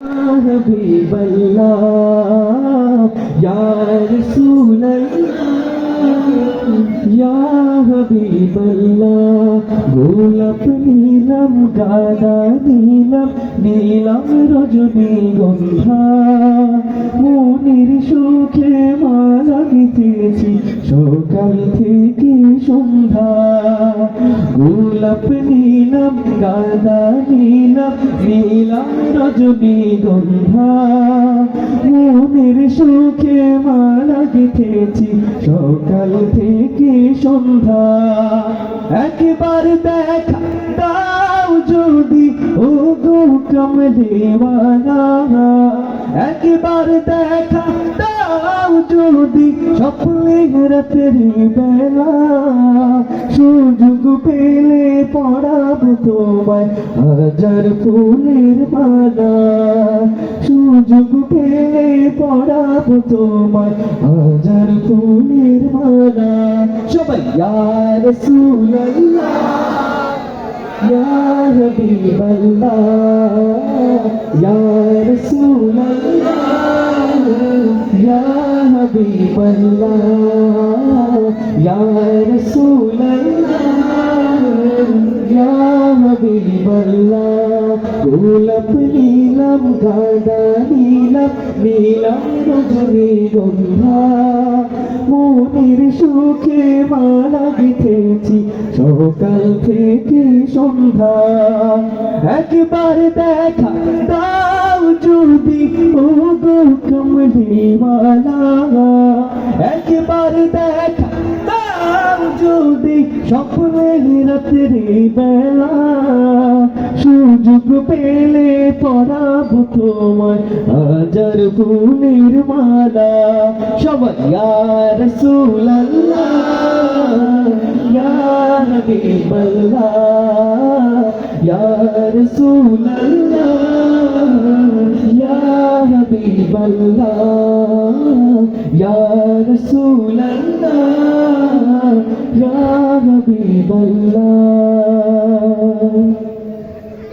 حبيب الله يا رسول الله يا حبيب الله গোলাপ নীলম গাদা নীলম নীলম রজনী গন্ধা মনির সুখে মালা গিতেছি সকাল থেকে সন্ধ্যা গোলাপ নীলম গাদা নীলম নীলম রজনী গন্ধা মনের সুখে মালা গেথেছি। সকাল থেকে সন্ধ্যা। একবার দেখা দাও যদি ও গো কমলেওয়ালা একবার দেখা দাও যদি স্বপ্নে রাতের বেলা। সুযোগ পেলে পড়াবো তোমায় হাজার ফুলের মালা সুযোগ পেলে পড়াবো তোমায় হাজার ফুলের মালা সবাই ইয়ার সুল্লাহ يا حبيب الله يا رسول الله يا حبيب الله يا رسول গোলাপ নীলম গাদা নীলম নীলম রজনী গন্ধা। মনের সুখে মালা গিথেছি, সকাল থেকে সন্ধ্যা। একবার দেখা দাও যদি ও গো কমলিওয়ালা একবার দেখা দাও যদি স্বপ্নের রাত্রি বেলা সুযোগ পেলে পড়াবো তোমায়। হাজার ফুলের মালা, সবাই ইয়ার সুল্লাহ ইয়ার হাবিবাল্লাহ ইয়ার সুল্লাহ ইয়া হাবিবাল্লাহ ইয়ার সুল্লাহ حبيب الله